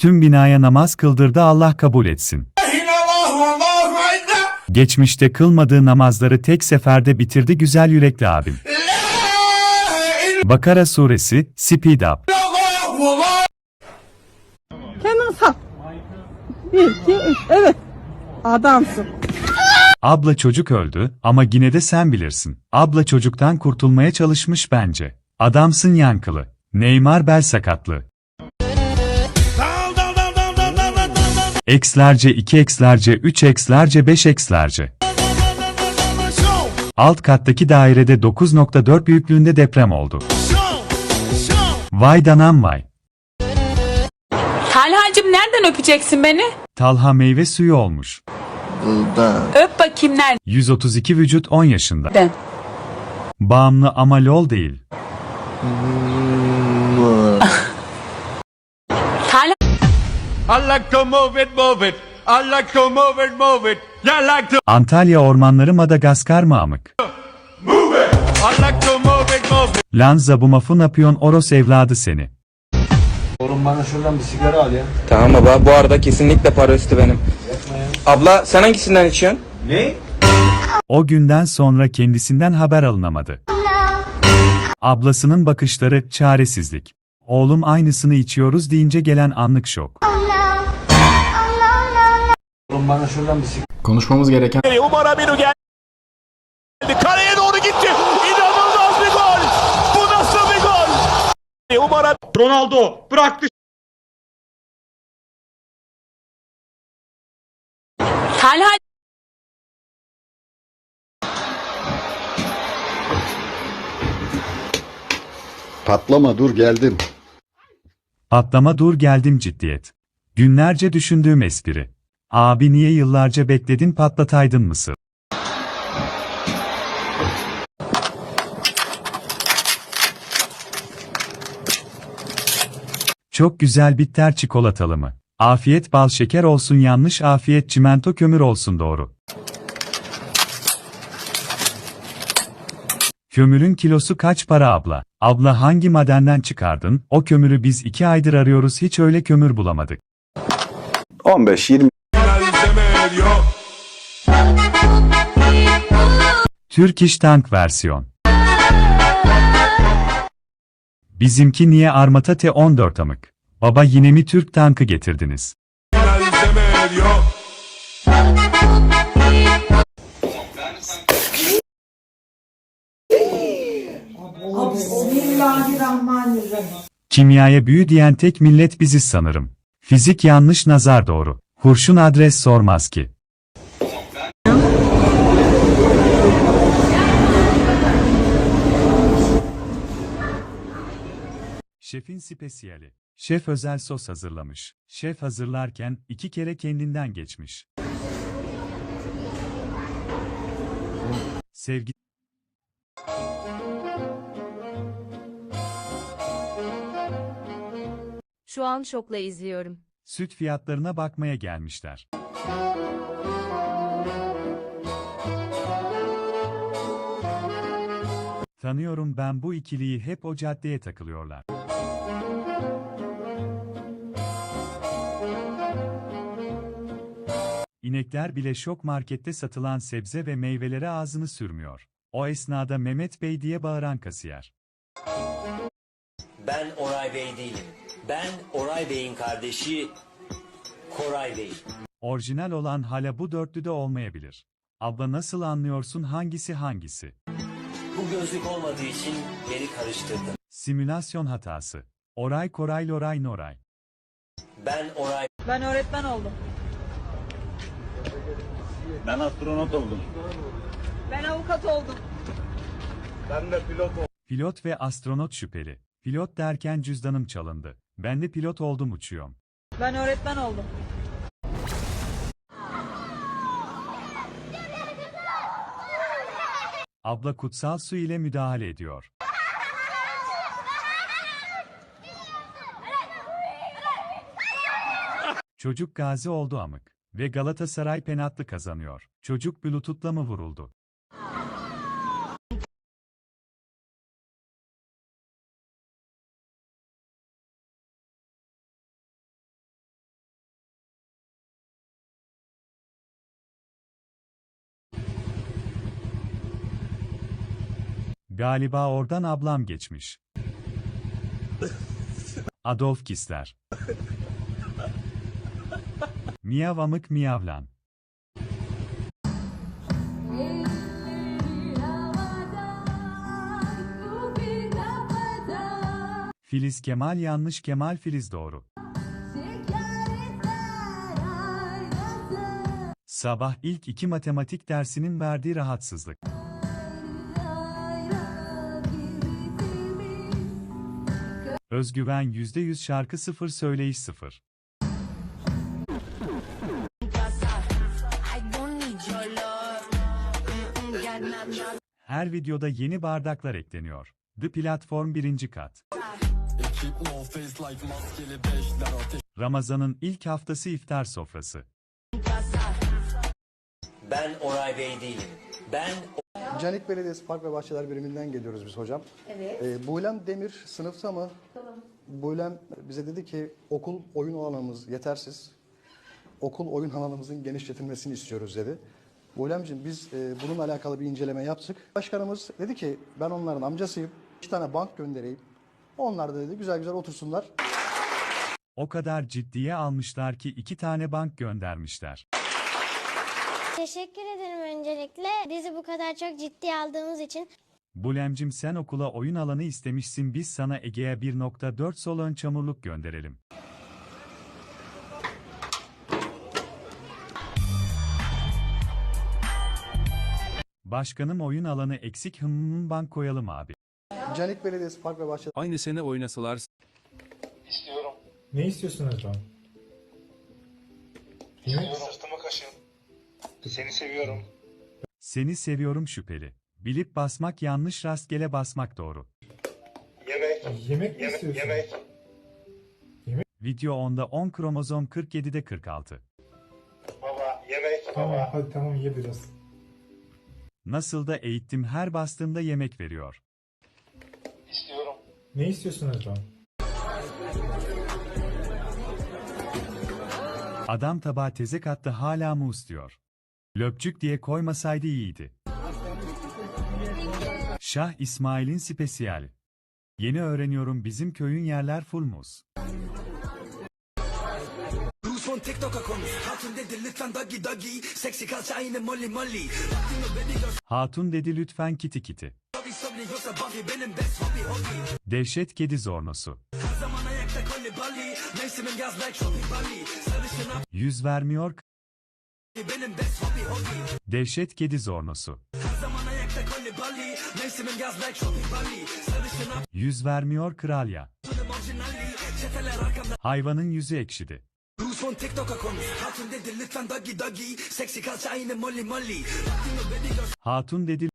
Tüm binaya namaz kıldırdı Allah kabul etsin. Geçmişte kılmadığı namazları tek seferde bitirdi güzel yürekli abim. Bakara suresi, Speed Up. Kendini sat. Bir, iki, üç. Evet. Adamsın. Abla çocuk öldü ama yine de sen bilirsin. Abla çocuktan kurtulmaya çalışmış bence. Adamsın yankılı. Neymar bel sakatlı. X'lerce 2 X'lerce 3 X'lerce 5 X'lerce. Alt kattaki dairede 9.4 büyüklüğünde deprem oldu. Vay danam vay. Talhacım nereden öpeceksin beni? Talha meyve suyu olmuş. Öp bakayım nereden? 132 vücut 10 yaşında. Bağımlı ama lol değil. Talha I like to move it, move it. I like to move it, move it. I like to Antalya ormanları Madagaskar mı amık? move it. I like to move it, move it. Lan zabumafı napyon oros evladı seni. Oğlum bana şuradan bir sigara al ya. Tamam baba bu arada kesinlikle para üstü benim. Abla sen hangisinden içiyorsun? Ne? O günden sonra kendisinden haber alınamadı. Ablasının bakışları çaresizlik. Oğlum aynısını içiyoruz deyince gelen anlık şok. Oğlum bana şuradan bir sigara Konuşmamız gereken Umar Aminu geldi. Kaleye doğru gitti. İnanılmaz bir gol. Bu nasıl bir gol? Umar Ronaldo bıraktı. Talha Patlama dur geldim. Atlama dur geldim ciddiyet. Günlerce düşündüğüm espri. Abi niye yıllarca bekledin patlataydın mısın? Çok güzel bitter çikolatalı mı? Afiyet bal şeker olsun yanlış afiyet çimento kömür olsun doğru. Kömürün kilosu kaç para abla? Abla hangi madenden çıkardın? O kömürü biz iki aydır arıyoruz hiç öyle kömür bulamadık. 15-20 Türk İş Tank versiyon. Bizimki niye Armata T-14 amık? Baba yine mi Türk tankı getirdiniz? Kimyaya büyü diyen tek millet biziz sanırım. Fizik yanlış nazar doğru. Kurşun adres sormaz ki. Şefin spesiyali. Şef özel sos hazırlamış. Şef hazırlarken iki kere kendinden geçmiş. Sevgi Şu an şokla izliyorum. süt fiyatlarına bakmaya gelmişler. Tanıyorum ben bu ikiliyi hep o caddeye takılıyorlar. İnekler bile şok markette satılan sebze ve meyvelere ağzını sürmüyor. O esnada Mehmet Bey diye bağıran kasiyer. Ben Oray Bey değilim. Ben Oray Bey'in kardeşi Koray Bey. Orijinal olan hala bu dörtlüde olmayabilir. Abla nasıl anlıyorsun hangisi hangisi? Bu gözlük olmadığı için beni karıştırdın. Simülasyon hatası. Oray Koray Loray Noray. Ben Oray Ben öğretmen oldum. Ben astronot oldum. Ben avukat oldum. Ben de pilot oldum. Pilot ve astronot şüpheli. Pilot derken cüzdanım çalındı. Ben de pilot oldum uçuyorum. Ben öğretmen oldum. Abla kutsal su ile müdahale ediyor. Çocuk gazi oldu amık. Ve Galatasaray penaltı kazanıyor. Çocuk Bluetooth'la mı vuruldu? Galiba oradan ablam geçmiş. Adolf Kisler. Kistler. Miyavamık miyavlan. Filiz Kemal yanlış Kemal Filiz doğru. Sabah ilk iki matematik dersinin verdiği rahatsızlık. Özgüven %100 şarkı 0 söyleyiş 0. Her videoda yeni bardaklar ekleniyor. The Platform birinci kat. Ramazan'ın ilk haftası iftar sofrası. Ben Oray Bey değilim. Ben Canik Belediyesi Park ve Bahçeler Biriminden geliyoruz biz hocam. Evet. Ee, Buylem Demir sınıfta mı? Tamam. Buylem bize dedi ki okul oyun alanımız yetersiz. Okul oyun alanımızın genişletilmesini istiyoruz dedi. Buylemciğim biz e, bununla alakalı bir inceleme yaptık. Başkanımız dedi ki ben onların amcasıyım. İki tane bank göndereyim. Onlar da dedi güzel güzel otursunlar. O kadar ciddiye almışlar ki iki tane bank göndermişler. Teşekkür ederim öncelikle. Bizi bu kadar çok ciddiye aldığımız için. Bulemcim sen okula oyun alanı istemişsin biz sana Ege'ye 1.4 sol ön çamurluk gönderelim. Başkanım oyun alanı eksik hımmım bank koyalım abi. Canik Belediyesi Park ve Bahçeler Aynı sene oynasalar Ne istiyorsun Erdoğan? Sırtıma kaşın. Seni seviyorum. Seni seviyorum şüpheli. Bilip basmak yanlış rastgele basmak doğru. Yemek. Yemek mi istiyorsun? Video 10'da 10 kromozom 47'de 46. Baba yemek. Tamam hadi tamam ye biraz. Nasıl da eğittim her bastığımda yemek veriyor. İstiyorum. Ne istiyorsun Erdoğan? Adam tabağa tezek attı hala mı istiyor? Löpçük diye koymasaydı iyiydi. Şah İsmail'in spesiyali. Yeni öğreniyorum bizim köyün yerler full muz. Hatun dedi lütfen kiti kiti. Dehşet kedi zornosu. Yüz vermiyor. Dehşet kedi zornosu. Yüz vermiyor kral ya. Hayvanın yüzü ekşidi. Hatun dedi